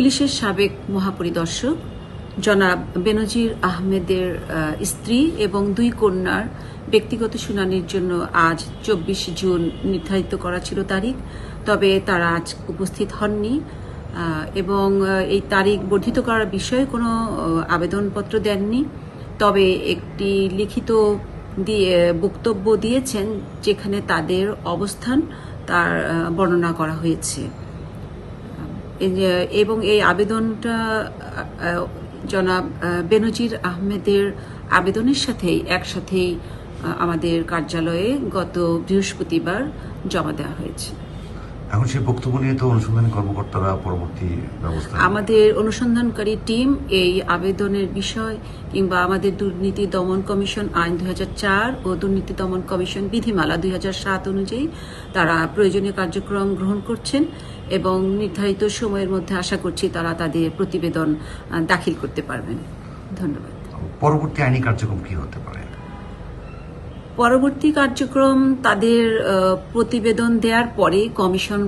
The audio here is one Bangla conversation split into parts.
পুলিশের সাবেক মহাপরিদর্শক জনাব বেনজির আহমেদের স্ত্রী এবং দুই কন্যার ব্যক্তিগত শুনানির জন্য আজ চব্বিশ জুন নির্ধারিত করা ছিল তারিখ। তবে তারা আজ উপস্থিত হননি এবং এই তারিখ বর্ধিত করার বিষয়ে কোনো আবেদনপত্র দেননি। তবে একটি লিখিত দিয়ে, বক্তব্য দিয়েছেন যেখানে তাদের অবস্থান, তার বর্ণনা করা হয়েছে। এবং এই আবেদনটা জনাব বেনজির আহমেদের আবেদনের সাথেই, একসাথেই আমাদের কার্যালয়ে গত বৃহস্পতিবার জমা দেওয়া হয়েছে। এখন সেই বক্তব্য নিয়ে তো অনুসন্ধানী কর্মকর্তারা পরবর্তী ব্যবস্থা আমাদের অনুসন্ধানকারী টিম এই আবেদনের বিষয় কিংবা আমাদের দুর্নীতি দমন কমিশন আইন দুই হাজার চার ও দুর্নীতি দমন কমিশন বিধিমালা দুই হাজার সাত অনুযায়ী তারা প্রয়োজনীয় কার্যক্রম গ্রহণ করছেন এবং নির্ধারিত সময়ের মধ্যে আশা করছি তারা তাদের প্রতিবেদন দাখিল করতে পারবেন। ধন্যবাদ। পরবর্তী আইনি কার্যক্রম কি হতে পারে? পরবর্তী কার্যক্রম তাদের প্রতিবেদন দেওয়ার পরে কমিশন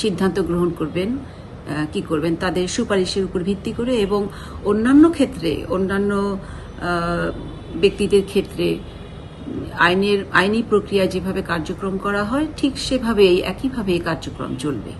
সিদ্ধান্ত গ্রহণ করবেন কি করবেন, তাদের সুপারিশের উপর ভিত্তি করে এবং অন্যান্য ক্ষেত্রে, অন্যান্য ব্যক্তিদের ক্ষেত্রে আইনের, আইনি প্রক্রিয়া যেভাবে কার্যক্রম করা হয়, ঠিক সেভাবেই একইভাবে এই কার্যক্রম চলবে।